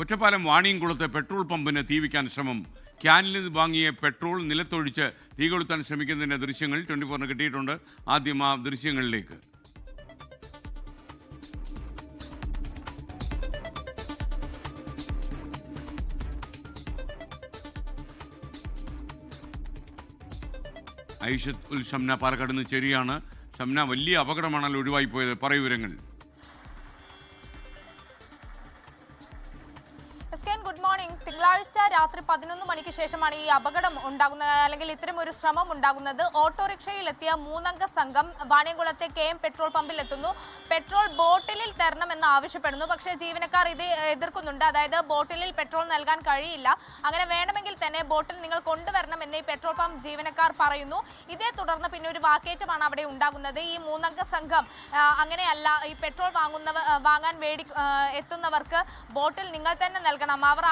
Ottapalam വാണിയംകുളത്ത് petrol പമ്പിന് തീവിക്കാൻ ശ്രമം. ക്യാനിൽ നിന്ന് വാങ്ങിയ പെട്രോൾ നിലത്തൊഴിച്ച് തീ കൊളുത്താൻ ശ്രമിക്കുന്നതിന്റെ ദൃശ്യങ്ങൾ ട്വന്റി ഫോറിന് കിട്ടിയിട്ടുണ്ട്. ആദ്യം ആ ദൃശ്യങ്ങളിലേക്ക്. ഐഷത്ത് ഉൽ ഷംന പാലക്കാട് നിന്ന് ചെറിയാണ് ഷംന വലിയ അപകടമാണല്ലോ ഒഴിവായി പോയത്. പറയൂ തിങ്കളാഴ്ച രാത്രി പതിനൊന്ന് മണിക്ക് ശേഷമാണ് ഈ അപകടം ഉണ്ടാകുന്നത്. അല്ലെങ്കിൽ ഇത്തരം ഒരു ശ്രമം ഉണ്ടാകുന്നത്. ഓട്ടോറിക്ഷയിൽ എത്തിയ മൂന്നംഗ സംഘം വാണിയംകുളത്തെ കെ എം പെട്രോൾ പമ്പിൽ എത്തുന്നു. പെട്രോൾ ബോട്ടിലിൽ തരണമെന്ന് ആവശ്യപ്പെടുന്നു. പക്ഷേ ജീവനക്കാർ ഇത് എതിർക്കുന്നുണ്ട്. അതായത് ബോട്ടിലിൽ പെട്രോൾ നൽകാൻ കഴിയില്ല. അങ്ങനെ വേണമെങ്കിൽ തന്നെ ബോട്ടിൽ നിങ്ങൾ കൊണ്ടുവരണം എന്ന് ഈ പെട്രോൾ പമ്പ് ജീവനക്കാർ പറയുന്നു. ഇതേ തുടർന്ന് പിന്നെ ഒരു വാക്കേറ്റമാണ് അവിടെ ഉണ്ടാകുന്നത്. ഈ മൂന്നംഗ സംഘം അങ്ങനെയല്ല ഈ പെട്രോൾ വാങ്ങുന്നവ വാങ്ങാൻ വേടി എത്തുന്നവർക്ക് ബോട്ടിൽ നിങ്ങൾ തന്നെ നൽകണം. അവർ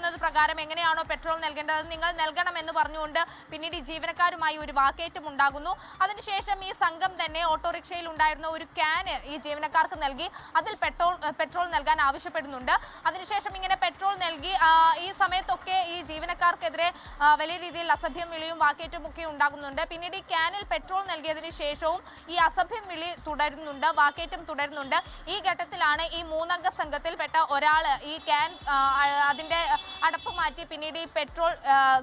ആവശ്യപ്പെടുന്നത് പ്രകാരം എങ്ങനെയാണോ പെട്രോൾ നൽകേണ്ടത് നിങ്ങൾ നൽകണം എന്ന് പറഞ്ഞുകൊണ്ട് പിന്നീട് ഈ ജീവനക്കാരുമായി ഒരു വാക്കേറ്റം ഉണ്ടാകുന്നു. അതിനുശേഷം ഈ സംഘം തന്നെ ഓട്ടോറിക്ഷയിൽ ഉണ്ടായിരുന്ന ഒരു ക്യാന് ഈ ജീവനക്കാർക്ക് നൽകി. അതിൽ പെട്രോൾ പെട്രോൾ നൽകാൻ ആവശ്യപ്പെടുന്നുണ്ട്. അതിനുശേഷം ഇങ്ങനെ പെട്രോൾ നൽകി ഈ സമയത്തൊക്കെ ഈ ജീവനക്കാർക്കെതിരെ വലിയ രീതിയിൽ അസഭ്യം വിളിയും വാക്കേറ്റവും ഒക്കെ ഉണ്ടാകുന്നുണ്ട്. പിന്നീട് ഈ ക്യാനിൽ പെട്രോൾ നൽകിയതിനു ശേഷവും ഈ അസഭ്യം വിളി തുടരുന്നുണ്ട് വാക്കേറ്റം തുടരുന്നുണ്ട്. ഈ ഘട്ടത്തിലാണ് ഈ മൂന്നംഗ സംഘത്തിൽപ്പെട്ട ഒരാൾ ഈ ക്യാൻ അതിന്റെ അടപ്പ് മാറ്റി പിന്നീട് ഈ പെട്രോൾ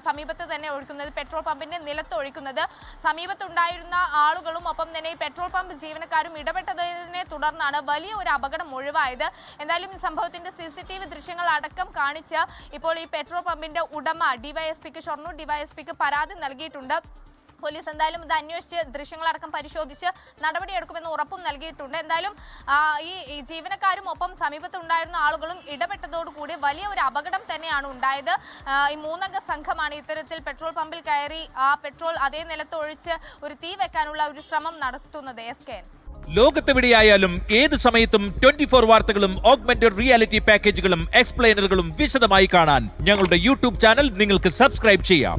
സമീപത്ത് തന്നെ ഒഴിക്കുന്നത് പെട്രോൾ പമ്പിന്റെ നിലത്ത് ഒഴിക്കുന്നത് സമീപത്തുണ്ടായിരുന്ന ആളുകളും ഒപ്പം തന്നെ ഈ പെട്രോൾ പമ്പ് ജീവനക്കാരും ഇടപെട്ടതിനെ തുടർന്നാണ് വലിയ ഒരു അപകടം ഒഴിവായത്. എന്തായാലും സംഭവത്തിന്റെ സി സി ടി വി ദൃശ്യങ്ങൾ അടക്കം കാണിച്ച് ഇപ്പോൾ ഈ പെട്രോൾ പമ്പിന്റെ ഉടമ ഡിവൈഎസ്പിക്ക് ഷൊർണൂർ ഡിവൈഎസ്പിക്ക് പരാതി നൽകിയിട്ടുണ്ട്. പോലീസ് എന്തായാലും ഇത് അന്വേഷിച്ച് ദൃശ്യങ്ങളടക്കം പരിശോധിച്ച് നടപടിയെടുക്കുമെന്ന് ഉറപ്പും നൽകിയിട്ടുണ്ട്. എന്തായാലും ഈ ജീവനക്കാരും ഒപ്പം സമീപത്തുണ്ടായിരുന്ന ആളുകളും ഇടപെട്ടതോടുകൂടി വലിയ ഒരു അപകടം തന്നെയാണ് ഉണ്ടായത്. ഈ മൂന്നംഗ സംഘമാണ് ഇത്തരത്തിൽ പെട്രോൾ പമ്പിൽ കയറി ആ പെട്രോൾ അതേ നിലത്തൊഴിച്ച് ഒരു തീ വെക്കാനുള്ള ഒരു ശ്രമം നടത്തുന്നത്. എസ് കെ ലോകത്തെവിടെയായാലും ഏത് സമയത്തും ട്വന്റി ഫോർ വാർത്തകളും ഓഗ്മെന്റഡ് റിയാലിറ്റി പാക്കേജുകളും എക്സ്പ്ലെയിനറുകളും വിശദമായി കാണാൻ ഞങ്ങളുടെ യൂട്യൂബ് ചാനൽ നിങ്ങൾക്ക് സബ്സ്ക്രൈബ് ചെയ്യാം.